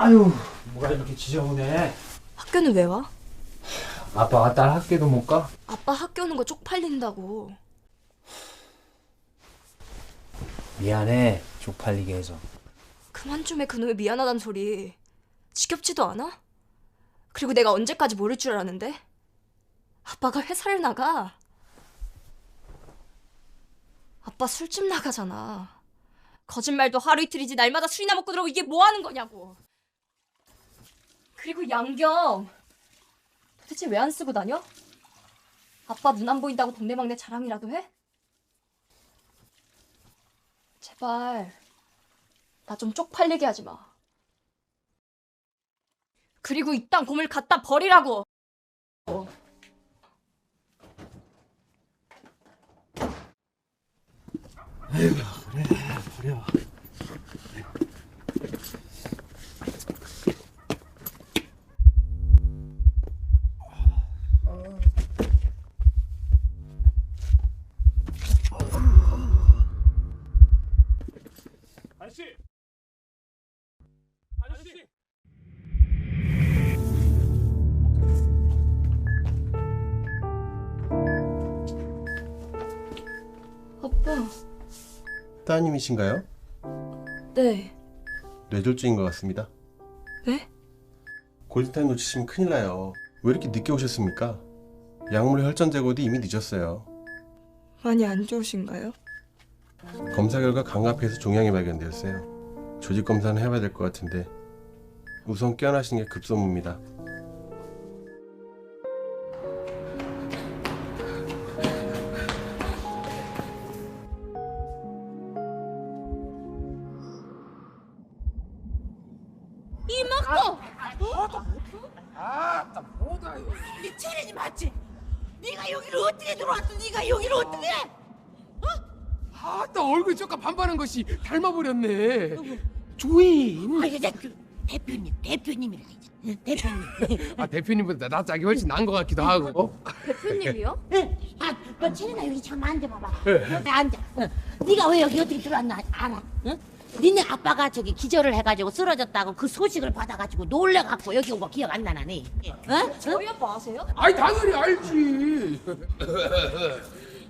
아유, 뭐가 이렇게 지저분해? 학교는 왜 와? 아빠가 딸 학교도 못 가? 아빠 학교 오는 거 쪽팔린다고. 미안해, 쪽팔리게 해서. 그만 좀 해 그놈의 미안하단 소리. 지겹지도 않아? 그리고 내가 언제까지 모를 줄 알았는데? 아빠가 회사를 나가. 아빠 술집 나가잖아. 거짓말도 하루 이틀이지 날마다 술이나 먹고 들어오고 이게 뭐 하는 거냐고. 그리고 양경. 도대체 왜 안 쓰고 다녀? 아빠 눈 안 보인다고 동네방네 자랑이라도 해? 제발 나 좀 쪽팔리게 하지 마. 그리고 이딴 곰을 갖다 버리라고. 그래. 아저 아빠. 따님이신가요? 네. 뇌졸중인 것 같습니다. 네? 골든타임 놓치시면 큰일 나요. 왜 이렇게 늦게 오셨습니까? 약물 혈전 제거도 이미 늦었어요. 많이 안 좋으신가요? 검사 결과 감각폐에서 종양이 발견되었어요. 조직 검사는 해봐야 될 것 같은데 우선 깨어나시는 게 급선무입니다. 미쳐리지 맞지? 네가 여기를 어떻게 들어왔어? 네가 여기를 어떻게? 아따 얼굴 쪼까 반반한 것이 닮아버렸네 조인 아니 그 대표님 대표님이라 이제 대표님. 아 대표님보다 낯짝이 훨씬 나은 것 같기도 하고 대표님이요? 아, 너 체리나 여기 잠깐 앉아봐봐. 여기 앉아. 어. 네가 왜 여기 어떻게 들어왔나 알아? 응? 니네 아빠가 저기 기절을 해가지고 쓰러졌다고 그 소식을 받아가지고 놀래갖고 여기 온 거 기억 안 나나니? 어? 저희 아빠 아세요? 아이 당연히 알지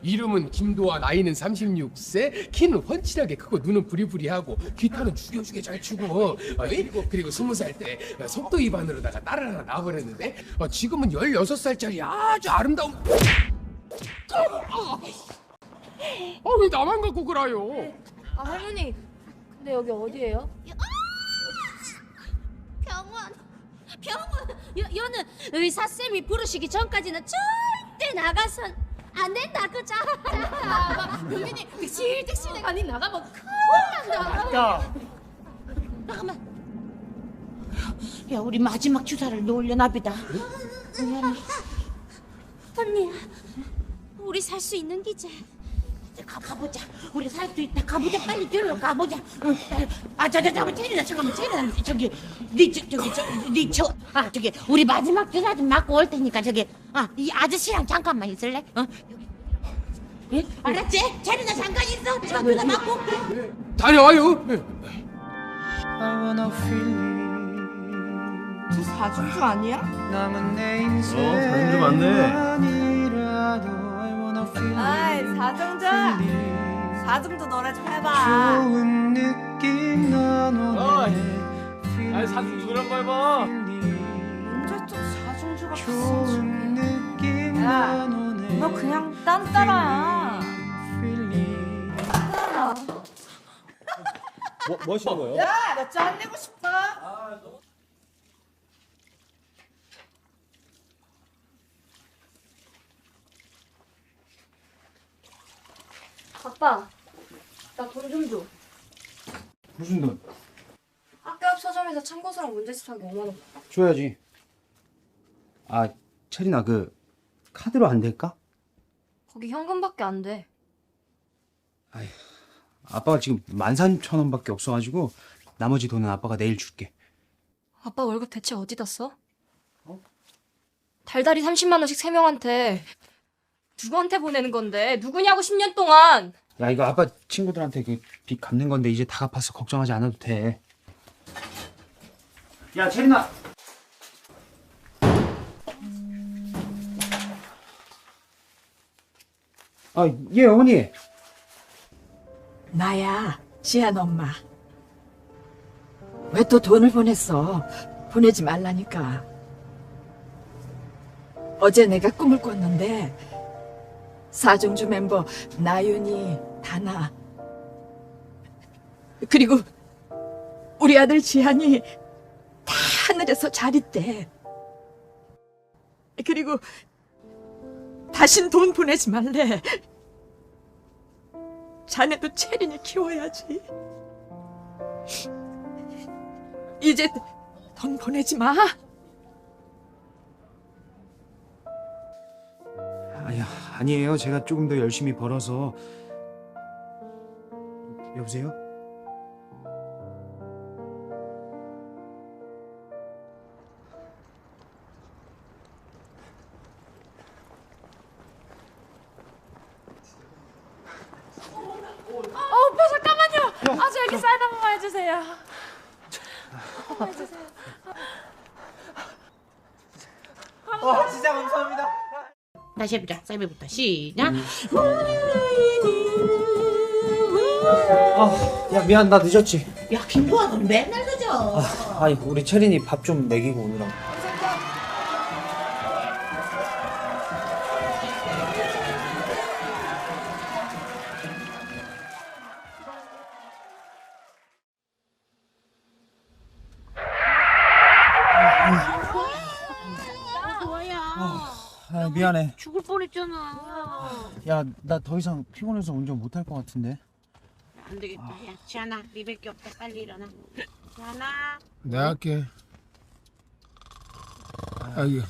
이름은 김도아 나이는 36세 키는 훤칠하게 크고 눈은 부리부리하고 기타는 죽여주게 잘 치고 어이? 그리고 20살 때 속도 위반으로다가 딸을 하나 낳아버렸는데 어, 지금은 16살짜리 아주 아름다운 아왜 나만 갖고 그래요 아 할머니. 근데 여기 어디예요? 병원. 병원. 여, 여는 의사 쌤이 부르시기 전까지는 절대 나가선 안 된다 그자 여기니 득실득실 아니 나가면 큰일 난다. 잠깐만. 야 우리 마지막 주사를 놓으려나 보다. 미안해 언니 우리 살 수 있는 기제 가, 가보자 우리 살 수 있다 가보자 빨리 들어 가보자 응. 아 저 저 저거 체리나 잠깐만 체리나 저기 니 저, 저기 저 니 저 아 저기 우리 마지막 주사 좀 맞고 올 테니까 저기 아 이 아저씨랑 잠깐만 있을래? 어? 예? 알았지? 체리나 잠깐 있어 저 주사 맞고 다녀와요 저 사중주 아니야? 남은 내 인생 어, 사진 좀 왔네. 아이 it. 사정도 노래 좀 해봐 좋은 느낌 난 어이. 오늘 feel 아니 it, 사진 누구랑 밟아? feel it. 언제 또 사중주가 좋은 느낌 야, 난 오늘 너 그냥 딴 따라야 it. 뭐, 뭐 하시는 거예요? 야너 짠내고 싶다 아빠. 나 돈 좀 줘. 무슨 돈? 학교 앞 서점에서 참고서랑 문제집 사기 5만 원. 줘야지. 아, 체리나 그 카드로 안 될까? 거기 현금밖에 안 돼. 아빠가 지금 만 삼천 원밖에 없어가지고 나머지 돈은 아빠가 내일 줄게. 아빠 월급 대체 어디다 써? 달달이 30만 원씩 세 명한테 누구한테 보내는 건데 누구냐고 10년 동안 야 이거 아빠 친구들한테 그 빚 갚는 건데 이제 다 갚았어 걱정하지 않아도 돼. 야 체린아. 아예 어머니. 나야, 지한 엄마. 왜 또 돈을 보냈어? 보내지 말라니까. 어제 내가 꿈을 꿨는데, 사중주 멤버 나윤이, 다나, 그리고 우리 아들 지한이 다 하늘에서 잘 있대. 그리고 다신 돈 보내지 말래. 자네도 체린이 키워야지. 이제 돈 보내지 마. 아니 아니에요. 제가 조금 더 열심히 벌어서. 여보세요? 어, 오빠 잠깐만요. 아, 저 여기 사인 한 번만 해주세요. 다 시 해보자. 사이비부터 시작. 야 미안 나 늦었지. 야 김도아 너 맨날 늦어. 아니 우리 체린이 밥 좀 먹이고 오느라고. 아 미안해. 죽을 뻔했잖아. 야 나 더 이상 피곤해서 운전 못할 것 같은데. 안 되겠다. 야 지안아 니밖에 없다. 빨리 일어나. 지안아. 내가 할게. 아이고.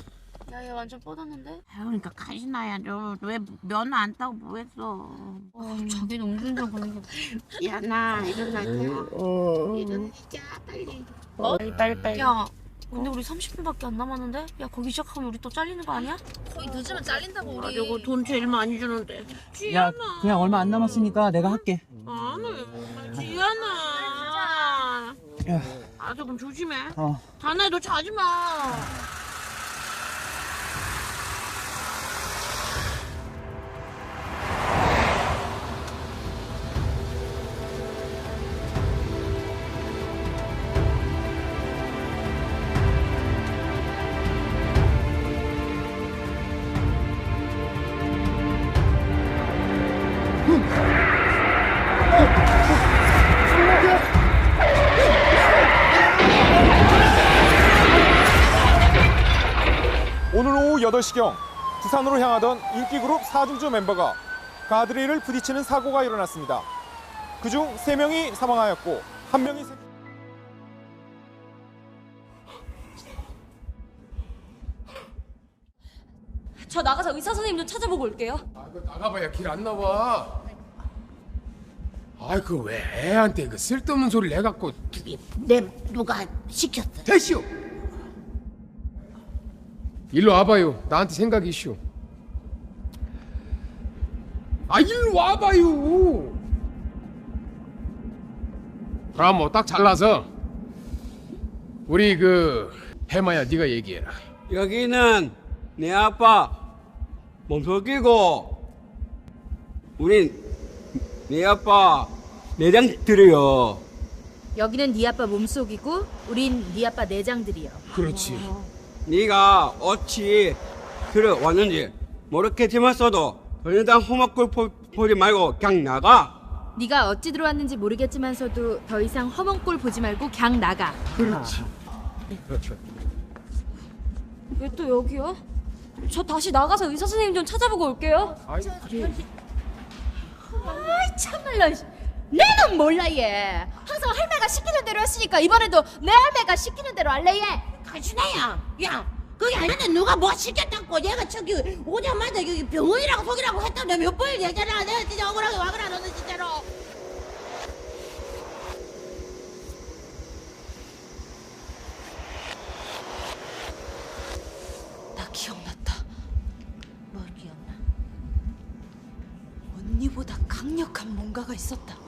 야, 얘 완전 뻗었는데? 아 그러니까 가시나야 너왜 면허 안 따고 뭐했어? 아, 자기는 운전자 그런 거. 지안아 일어나자. 일어나자 빨리. 빨리 빨리 빨리. 야, 근데 우리 30분밖에 안 남았는데? 야, 거기 시작하면 우리 또 잘리는 거 아니야? 거의 늦으면 잘린다고 우리. 가지고 돈 제일 많이 주는데. 야. 그냥 얼마 안 남았으니까 내가 할게. 안 해. 지안아. 야. 아 조금 조심해. 어. 다나야 너 자지 마. 오늘 오후 8시경 부산으로 향하던 인기 그룹 사중주 멤버가 가드레일을 부딪히는 사고가 일어났습니다. 그중 3명이 사망하였고 1명이 저 나가서 의사 선생님 좀 찾아보고 올게요. 아, 그 나가봐야 길 안 나와. 아이 그왜 애한테 그 쓸데없는 소리를 해 갖고 내 누가 시켰어? 됐시오. 일로 와봐요. 나한테 생각이 있슈. 아 일로 와봐요. 그럼 뭐 딱 잘라서 우리 그 해마야 네가 얘기해라. 여기는 내 아빠 몸속이고 우린 내 아빠 내장 들여요. 여기는 네 아빠 몸속이고, 우린 네 아빠 내장들이요. 그렇지. 네가 어찌 들어왔는지 모르겠지만서도 더 이상 험악골 보- 보지 말고 그냥 나가. 네가 어찌 들어왔는지 모르겠지만서도 더 이상 험한 꼴 보지 말고 그냥 나가. 그렇지. 왜또 여기요? 저 다시 나가서 의사 선생님 좀 찾아보고 올게요. 아이. 아이 참말로. 내는 몰라 얘. 항상 할매가 시키는 대로 했으니까 이번에도 내 할매가 시키는 대로 할래 얘. 가준아야, 야, 거기 안에 누가 뭐 시켰다고 내가 저기 오자마자 여기 병원이라고 속이라고 했다며 몇 번을 얘기하라. 내가 진짜 억울하게 와그라 너는 진짜로. 나 기억났다. 뭘 기억나? 언니보다 강력한 뭔가가 있었다.